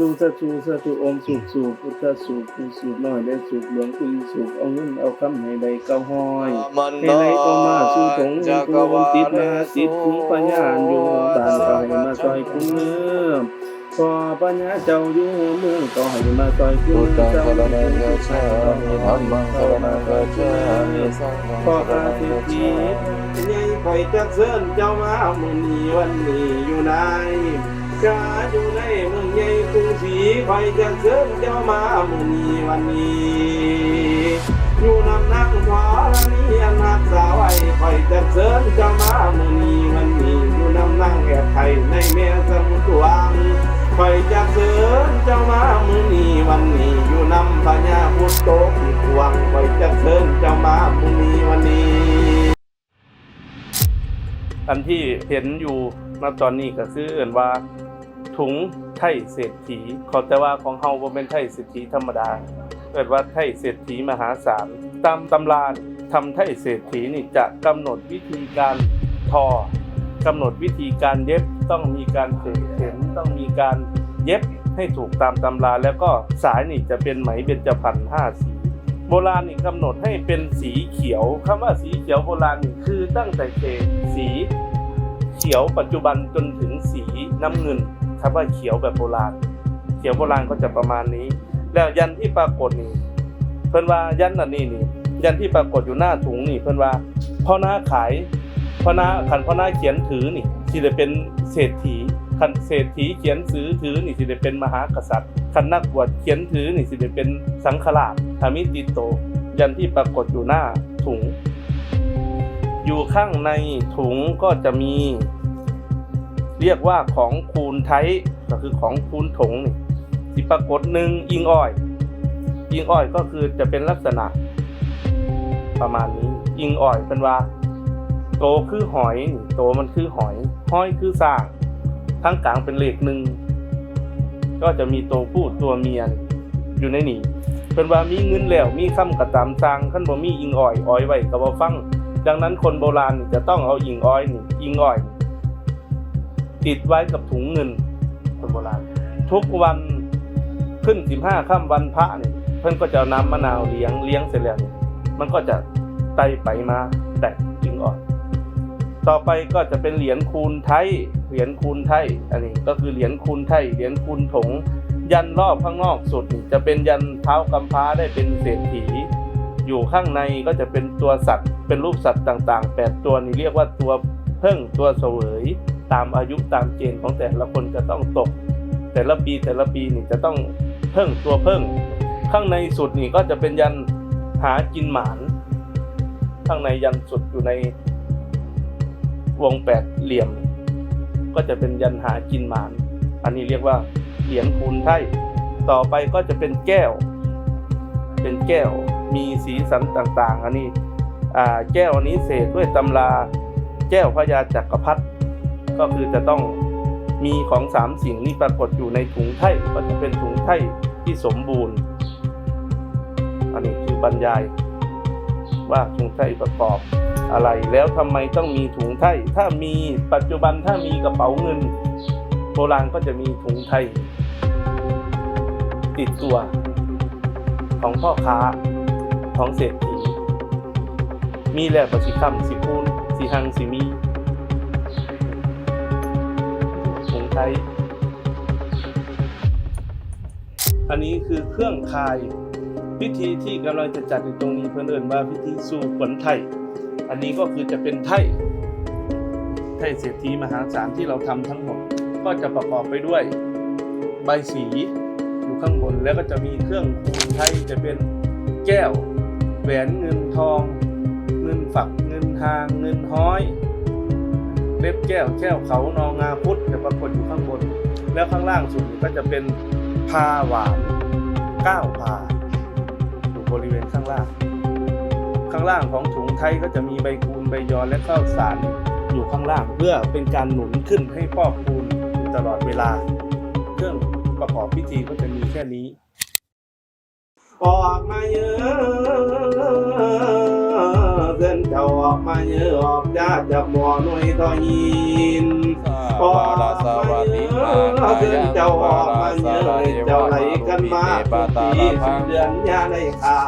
ดูสะจูสะจูอมสุกสูบพุทธสูบผู้สูบน้อยได้สูบหลวงผู้สูบเอาเงินเอาคำให้ใดเก้าห้อยให้ไหลออกมาสู่ถงกูลมติดมาติดถึงปัญญาอยู่บานก็ให้มาซอยคุณเมื่อพอปัญญาเจ้าอยู่เมืองก็ให้มาซอยคุพุณทธังเจ้าสรณังกัจฉามิธัมมังสรณังกัจฉามิสังฆังพอสรอาทิตกัจย์ฉานี้มิใหญ่คอยจักเสินเจ้ามาเมื้อนี้วันนี้อยู่ไหนกาอยู่ในเมือง ใหญ่กรุงศรีคอยจักเสินเจ้ามามื้อนี้วันนี้ อยู่นำนั่งพอละนี้อันหักสาวไอ้คอยจักเสินเจ้ามามื้อนี้วันนี้อยู่นำนั่งแอบไทยในแม่สมุทรวังคอยจักเสินเจ้ามามื้อนี้วันนี้อยู่นำพญาพุทโตอีกวังคอยจักเสินเจ้ามามื้อนี้วันนี้อันที่เห็นอยู่ณตอนนี้ก็คือเอ่นว่าถุง ไทยเศรษฐีขอแต่ว่าของเฮาบ่เป็นไทยเศรษฐีธรรมดาเกิดว่าไทยเศรษฐีมหาศาลตามตำราทำไทยเศรษฐีนี่จะกำหนดวิธีการทอกำหนดวิธีการเย็บต้องมีการเข็นเข็มต้องมีการเย็บให้ถูกตามตำราแล้วก็สายนี่จะเป็นไหมเบญจพรรณห้าสีโบราณนี่กำหนดให้เป็นสีเขียวคำว่าสีเขียวโบราณนี่คือตั้งแต่เฉดสี เขียวปัจจุบันจนถึงสีน้ำเงิน คำว่าเขียวแบบโบราณ เขียวโบราณก็จะประมาณนี้ แล้วยันที่ปรากฏนี่เพิ่นว่ายันอันนี้นี่ ยันที่ปรากฏอยู่หน้าถุงนี่ เพิ่นว่าพ่อหน้าขายพ่อหน้าขันพ่อหน้าเขียนถือนี่สิได้เป็นเศรษฐีขันเศรษฐีเขียนซื้อถือนี่สิได้เป็นมหากษัตริย์ขันนักบวชเขียนถือนี่สิได้เป็นสังฆราชธรรมิติโต ยันที่ปรากฏอยู่หน้าถุง อยู่ข้างในถุงก็จะมี เรียกว่าของคูณไทยก็คือของคูณถงนี่ที่ปรากฏหนึ่งอิงอ้อย อิงอ้อยก็คือจะเป็นลักษณะ ประมาณนี้อิงอ้อยเป็นว่าโตคือหอยโตมันคือหอยห้อยคือสร้าง ทั้งกลางเป็นเลขหนึ่งก็จะมีตัวผู้ตัวเมียอยู่ในนี้เป็นว่ามีเงินแล้วมีคำกระตามสร้างขั้นบ่มีอิงอ้อยอ้อยไว้ก็บ่ฟัง ดังนั้นคนโบราณจะต้องเอาอิงอ้อยนี่อิงอ้อย ติดไว้กับถุงเงินคนโบราณทุกวันขึ้นสิบห้าค่ำวันพระนี่เพิ่นก็จะเอาน้ำมะนาวเลี้ยงเลี้ยงเสร็จแล้วนี่มันก็จะไต่ไปมาแตกอิงอ่อนต่อไปก็จะเป็นเหรียญคูณไทยเหรียญคูณไทยอันนี้ก็คือเหรียญคูณไทยเหรียญคูณถง ยันรอบข้างนอกสุดจะเป็นยันเท้ากำพร้าได้เป็นเศรษฐี อยู่ข้างในก็จะเป็นตัวสัตว์ เป็นรูปสัตว์ต่างๆ 8 ตัวนี่เรียกว่าตัวเพิ่งตัวเสวย ตามอายุตามเกณฑ์ของแต่ละคนจะต้องตก แต่ละปีแต่ละปีนี่จะต้องเพิ่งตัวเพิ่ง ข้างในสุดนี่ก็จะเป็นยันหากินหมาน ข้างในยันสุดอยู่ในวงแปดเหลี่ยม ก็จะเป็นยันหากินหมาน อันนี้เรียกว่าเหรียญคูณไทยต่อไปก็จะเป็นแก้ว เป็นแก้วมีสีสันต่าง ๆ อันนี้แก้วอันนี้เศษด้วยตำราแก้วพระยาจักรพรรดิ ก็คือจะต้องมีของสามสิ่งนี้ปรากฏอยู่ในถุงไทยก็จะเป็นถุงไทยที่สมบูรณ์ อันนี้คือบรรยาย ว่าถุงไทยประกอบอะไร แล้วทำไมต้องมีถุงไทยถ้ามีปัจจุบันถ้ามีกระเป๋าเงิน โบราณก็จะมีถุงไทยติดตัวของพ่อค้าของเศรษฐีมีแล้วประสิคำสิคูณสิหังสิมี ถุงไทยอันนี้คือเครื่องคายพิธีที่กำลังจะจัดในตรงนี้เพื่อนเอินว่าพิธีสู่ขวัญไทย อันนี้ก็คือจะเป็นไทยไทยเศรษฐีมหาศาลที่เราทำทั้งหมด ก็จะประกอบไปด้วยใบสีอยู่ข้างบนแล้วก็จะมีเครื่องคูณไทยจะเป็นแก้ว แหวนเงินทอง เงินฝักเงินหางเงินห้อย เล็บแก้วแก้วเขานองงาพุทธจะปรากฏอยู่ข้างบน แล้วข้างล่างสุดก็จะเป็นพาหวานก้าวพาอยู่บริเวณข้างล่าง ข้างล่างของถุงไทยก็จะมีใบคูณใบยอและข้าวสารอยู่ข้างล่างเพื่อเป็นการหนุนขึ้นให้พอกคูณอยู่ตลอดเวลา เครื่องประกอบพิธีก็จะมีแค่นี้ออกมาเยอะ เส้นเจ้าออกมาเยอะออกจากจากบ่อหน่วยทอยินสาวาราสวัสดิมานายังเจ้าวาออกรามาสเยลาอะยวเจ้าไหลารุกันปิมาเตปะตาปีลาพังเดือนยาในขา